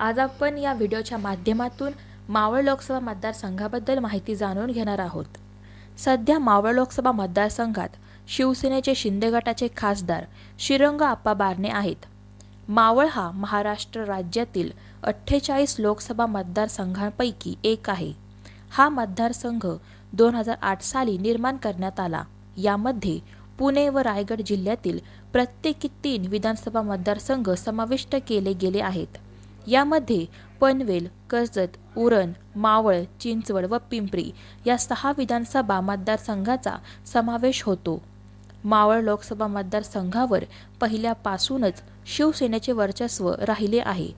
आज आपण या व्हिडिओच्या माध्यमातून मावळ लोकसभा मतदारसंघाबद्दल माहिती जाणून घेणार आहोत. सध्या मावळ लोकसभा मतदारसंघात शिवसेनेचे शिंदे गटाचे खासदार श्रीरंग आप्पा बारणे आहेत. मावळ हा महाराष्ट्र राज्यातील अठ्ठेचाळीस लोकसभा मतदारसंघांपैकी एक आहे. हा मतदारसंघ दोन हजार आठ साली निर्माण करण्यात आला. यामध्ये पुणे व रायगड जिल्ह्यातील प्रत्येकी तीन विधानसभा मतदारसंघ समाविष्ट केले गेले आहेत. यामध्ये पनवेल कर्जत उरण मावळ चिंचवड व पिंपरी या सहा विधानसभा मतदारसंघाचा समावेश होतो. मावळ लोकसभा मतदारसंघावर पहिल्यापासूनच शिवसेनेचे वर्चस्व राहिले आहे.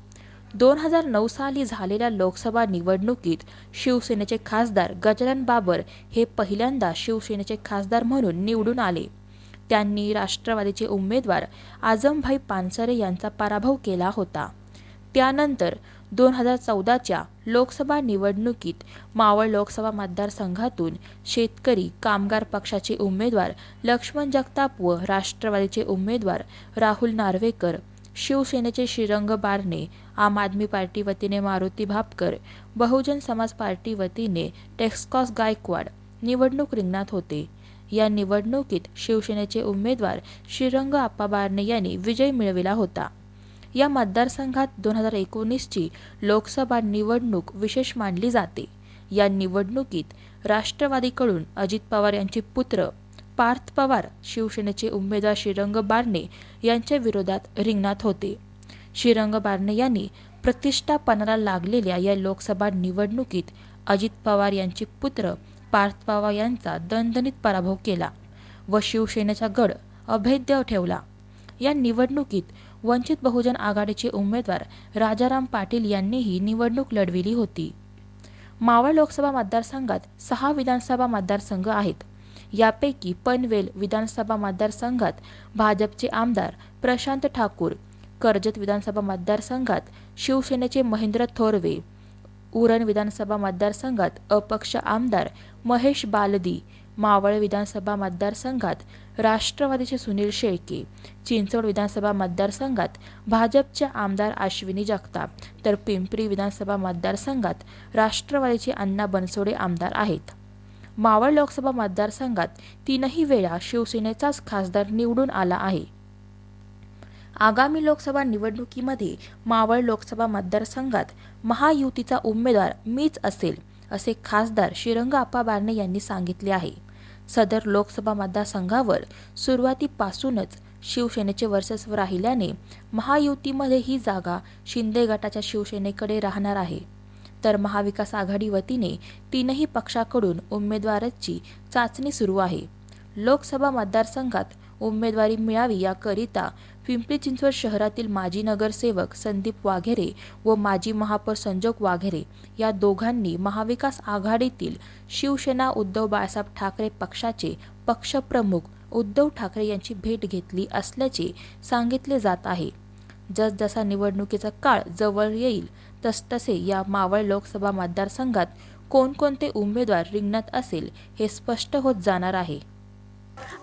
दोन हजार नऊ साली झालेल्या लोकसभा निवडणुकीत शिवसेनेचे खासदार गजानन बाबर हे पहिल्यांदा शिवसेनेचे खासदार म्हणून निवडून आले. त्यांनी राष्ट्रवादीचे उमेदवार आजमभाई पानसरे यांचा पराभव केला होता. त्यानंतर दोन हजार चौदाच्या लोकसभा निवडणुकीत मावळ लोकसभा मतदारसंघातून शेतकरी कामगार पक्षाचे उमेदवार लक्ष्मण जगताप व राष्ट्रवादीचे उमेदवार राहुल नार्वेकर शिवसेनेचे श्रीरंग बारणे आम आदमी पार्टी वतीने मारुती भापकर बहुजन समाज पार्टी वतीने टेक्सकॉस गायकवाड निवडणूक रिंगणात होते. या निवडणुकीत शिवसेनेचे उमेदवार श्रीरंग आप्पा बारणे यांनी विजय मिळविला होता. या मतदारसंघात दोन हजार एकोणीसची लोकसभा निवडणूक विशेष मानली जाते. या निवडणुकीत राष्ट्रवादीकडून अजित पवार यांचे पुत्र पार्थ पवार शिवसेनेचे उमेदवार श्रीरंग बारणे यांच्या विरोधात रिंगणात होते. श्रीरंग बारणे यांनी प्रतिष्ठापणाला लागलेल्या या लोकसभा निवडणुकीत अजित पवार यांचे पुत्र पार्थ पवार यांचा दणदणीत पराभव केला व शिवसेनेचा गड अभेद्य ठेवला. या निवडणुकीत वंचित बहुजन आघाडीचे उमेदवार राजाराम पाटील यांनीही निवडणूक लढविली होती. मावळ लोकसभा मतदारसंघात सहा विधानसभा मतदारसंघ आहेत. यापैकी पनवेल विधानसभा मतदारसंघात भाजपचे आमदार प्रशांत ठाकूर कर्जत विधानसभा मतदारसंघात शिवसेनेचे महेंद्र थोरवे उरण विधानसभा मतदारसंघात अपक्ष आमदार महेश बालदी मावळ विधानसभा मतदारसंघात राष्ट्रवादीचे सुनील शेळके चिंचवड विधानसभा मतदारसंघात भाजपच्या आमदार अश्विनी जगताप तर पिंपरी विधानसभा मतदारसंघात राष्ट्रवादीचे अण्णा बनसोडे आमदार आहेत. मावळ लोकसभा मतदारसंघात तीनही वेळा शिवसेनेचाच खासदार निवडून आला आहे. आगामी लोकसभा निवडणुकीमध्ये मावळ लोकसभा मतदारसंघात महायुतीचा उमेदवार मीच असेल असे खासदार श्रीरंग आप्पा बारणे यांनी सांगितले आहे. सदर लोकसभा मतदारसंघावर सुरुवातीपासूनच शिवसेनेचे वर्चस्व राहिल्याने महायुतीमध्ये ही जागा शिंदे गटाच्या शिवसेनेकडे राहणार आहे. तर महाविकास आघाडी वतीने तीनही पक्षाकडून उमेदवारांची चाचणी सुरू आहे. लोकसभा मतदारसंघात उमेदवारी मिळावी याकरिता पिंपरी चिंचवड शहरातील माजी नगरसेवक संदीप वाघेरे व माजी महापौर संजोग वाघेरे या दोघांनी महाविकास आघाडीतील शिवसेना उद्धव बाळासाहेब ठाकरे पक्षाचे पक्षप्रमुख उद्धव ठाकरे यांची भेट घेतली असल्याचे सांगितले जात आहे. जसजसा निवडणुकीचा काळ जवळ येईल तसतसे या मावळ लोकसभा मतदारसंघात कोणकोणते उमेदवार रिंगणात असेल हे स्पष्ट होत जाणार आहे.